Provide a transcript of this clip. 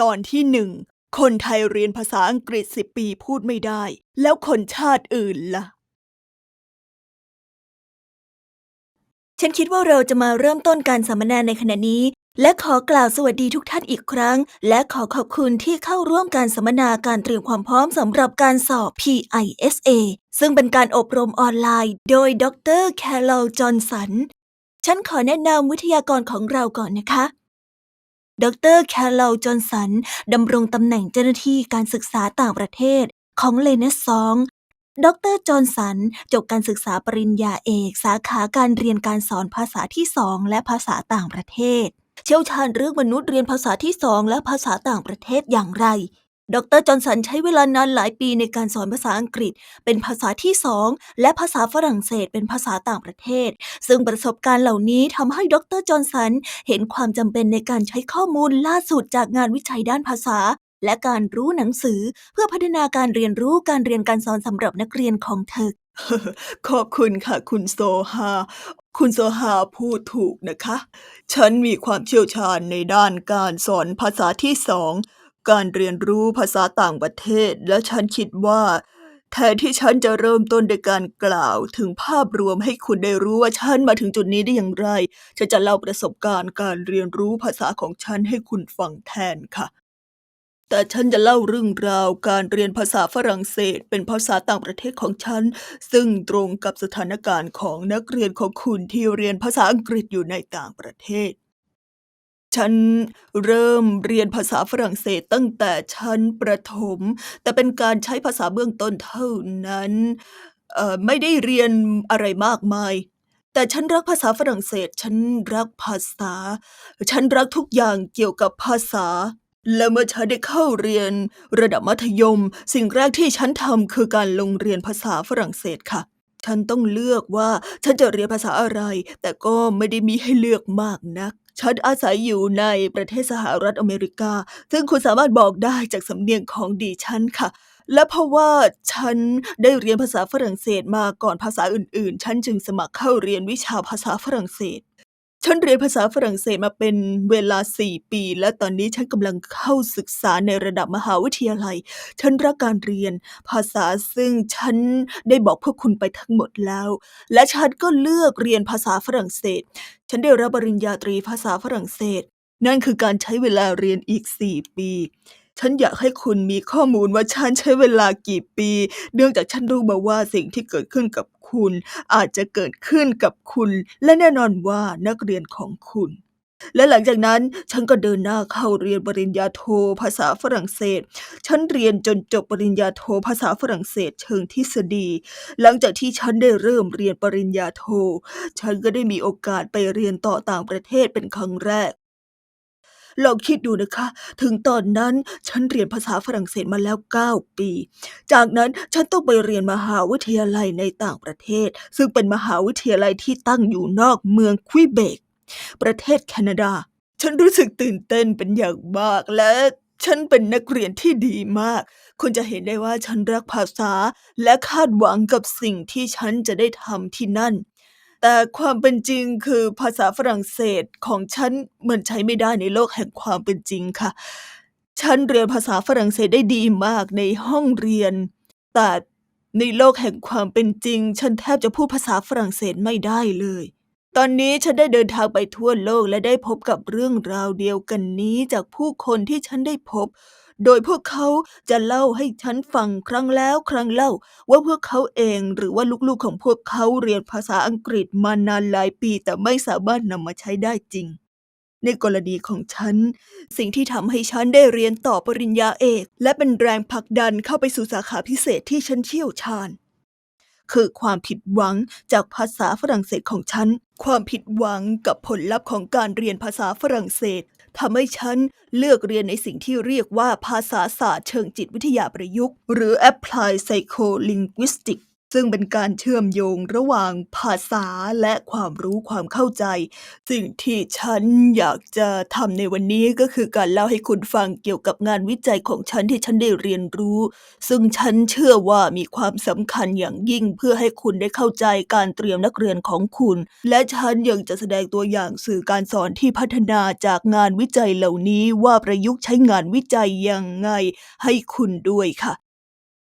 ตอนที่หนึ่งคนไทยเรียนภาษาอังกฤษสิบปีพูดไม่ได้ แล้วคนชาติอื่นล่ะ ฉันคิดว่าเราจะมาเริ่มต้นการสัมมนาในขณะนี้ และขอกล่าวสวัสดีทุกท่านอีกครั้ง และขอขอบคุณที่เข้าร่วมการสัมมนาการเตรียมความพร้อมสำหรับการสอบ PISA ซึ่งเป็นการอบรมออนไลน์ โดยดรแคลลจอห์นสัน ฉันขอแนะนำวิทยากรของเราก่อนนะคะ ดรแคลลจอห์นสันดำรงตำแหน่งเจ้าหน้าที่การศึกษาต่างประเทศของเลนสซองดรจอห์นสันจบการศึกษาปริญญาเอก สาขาการเรียนการสอนภาษาที่สองและภาษาต่างประเทศ เชี่ยวชาญเรื่องมนุษย์เรียนภาษาที่สองและภาษาต่างประเทศอย่างไร ดรจอห์นสันใช้เวลานานหลายปีในการสอนภาษาอังกฤษ เป็นภาษาที่สองและภาษาฝรั่งเศสเป็นภาษาต่างประเทศ ซึ่งประสบการณ์เหล่านี้ทำให้ดรจอห์นสันเห็นความจำเป็นในการใช้ข้อมูลล่าสุดจากงานวิจัยด้านภาษา และการรู้หนังสือเพื่อพัฒนาการเรียนรู้การเรียนการสอนสำหรับนักเรียนของเธอ ขอบคุณค่ะ คุณโซฮาคุณโซฮาพูดถูกนะคะ ฉันมีความเชี่ยวชาญในด้านการสอนภาษาที่สอง การเรียนรู้ภาษาต่างประเทศ และฉันคิดว่า แทนที่ฉันจะเริ่มต้นด้วยการกล่าวถึงภาพรวมให้คุณได้รู้ว่าฉันมาถึงจุดนี้ได้อย่างไร ฉันจะเล่าประสบการณ์การเรียนรู้ภาษาของฉันให้คุณฟังแทนค่ะ แต่ฉันจะเล่าเรื่องราวการเรียนภาษาฝรั่งเศส เป็นภาษาต่างประเทศของฉัน ซึ่งตรงกับสถานการณ์ของนักเรียนของคุณที่เรียนภาษาอังกฤษอยู่ในต่างประเทศ ฉันเริ่มเรียนภาษาฝรั่งเศสตั้งแต่ชั้นประถม แต่เป็นการใช้ภาษาเบื้องต้นเท่านั้น เอ่อ ไม่ได้เรียนอะไรมากมาย แต่ฉันรักภาษาฝรั่งเศส ฉันรักภาษา ฉันรักทุกอย่างเกี่ยวกับภาษา และเมื่อฉันได้เข้าเรียนระดับมัธยม สิ่งแรกที่ฉันทำคือการลงเรียนภาษาฝรั่งเศสค่ะ ฉันต้องเลือกว่าฉันจะเรียนภาษาอะไร แต่ก็ไม่ได้มีให้เลือกมากนัก ฉันอาศัยอยู่ในประเทศสหรัฐอเมริกา ซึ่งคุณสามารถบอกได้จากสำเนียงของดิฉันค่ะ และเพราะว่าฉันได้เรียนภาษาฝรั่งเศสมาก่อนภาษาอื่นๆ ฉันจึงสมัครเข้าเรียนวิชาภาษาฝรั่งเศส ฉันเรียนภาษาฝรั่งเศสมาเป็นเวลา4ปี และตอนนี้ฉันกำลังเข้าศึกษาในระดับมหาวิทยาลัย ฉันรักการเรียนภาษาซึ่งฉันได้บอกพวกคุณไปทั้งหมดแล้ว และฉันก็เลือกเรียนภาษาฝรั่งเศส ฉันได้รับปริญญาตรีภาษาฝรั่งเศส นั่นคือการใช้เวลาเรียนอีก4ปี ฉันอยากให้คุณมีข้อมูลว่าฉันใช้เวลากี่ปี เนื่องจากฉันรู้มาว่าสิ่งที่เกิดขึ้นกับคุณ อาจจะเกิดขึ้นกับคุณ และแน่นอนว่านักเรียนของคุณ และหลังจากนั้นฉันก็เดินหน้าเข้าเรียนปริญญาโทภาษาฝรั่งเศส ฉันเรียนจนจบปริญญาโทภาษาฝรั่งเศสเชิงทฤษฎี หลังจากที่ฉันได้เริ่มเรียนปริญญาโท ฉันก็ได้มีโอกาสไปเรียนต่อต่างประเทศเป็นครั้งแรก ลองคิดดูนะคะ ถึงตอนนั้นฉันเรียนภาษาฝรั่งเศสมาแล้ว 9 ปี จากนั้นฉันต้องไปเรียนมหาวิทยาลัยในต่างประเทศ ซึ่งเป็นมหาวิทยาลัยที่ตั้งอยู่นอกเมืองควิเบก ประเทศแคนาดา ฉันรู้สึกตื่นเต้นเป็นอย่างมากและฉันเป็นนักเรียนที่ดีมาก คุณจะเห็นได้ว่าฉันรักภาษาและคาดหวังกับสิ่งที่ฉันจะได้ทำที่นั่น แต่ความเป็นจริงคือภาษาฝรั่งเศสของฉันมันใช้ไม่ได้ในโลกแห่งความเป็นจริงค่ะ ฉันเรียนภาษาฝรั่งเศสได้ดีมากในห้องเรียน แต่ในโลกแห่งความเป็นจริง ฉันแทบจะพูดภาษาฝรั่งเศสไม่ได้เลย ตอนนี้ฉันได้เดินทางไปทั่วโลกและได้พบกับเรื่องราวเดียวกันนี้จากผู้คนที่ฉันได้พบ โดยพวกเขาจะเล่าให้ฉันฟังครั้งแล้วครั้งเล่า ว่าพวกเขาเองหรือว่าลูกๆของพวกเขาเรียนภาษาอังกฤษมานานหลายปีแต่ไม่สามารถนำมาใช้ได้จริง ในกรณีของฉัน สิ่งที่ทำให้ฉันได้เรียนต่อปริญญาเอก และเป็นแรงผลักดันเข้าไปสู่สาขาพิเศษที่ฉันเชี่ยวชาญคือความผิดหวังจากภาษาฝรั่งเศสของฉัน ความผิดหวังกับผลลัพธ์ของการเรียนภาษาฝรั่งเศส ทำให้ฉันเลือกเรียนในสิ่งที่เรียกว่าภาษาศาสตร์เชิงจิตวิทยาประยุกต์ หรือ Applied Psycholinguistics ซึ่งเป็นการเชื่อมโยงระหว่างภาษาและความรู้ความเข้าใจ สิ่งที่ฉันอยากจะทำในวันนี้ก็คือการเล่าให้คุณฟังเกี่ยวกับงานวิจัยของฉันที่ฉันได้เรียนรู้ ซึ่งฉันเชื่อว่ามีความสำคัญอย่างยิ่งเพื่อให้คุณได้เข้าใจการเตรียมนักเรียนของคุณ และฉันยังจะแสดงตัวอย่างสื่อการสอนที่พัฒนาจากงานวิจัยเหล่านี้ว่าประยุกต์ใช้งานวิจัยยังไง ให้คุณด้วยค่ะ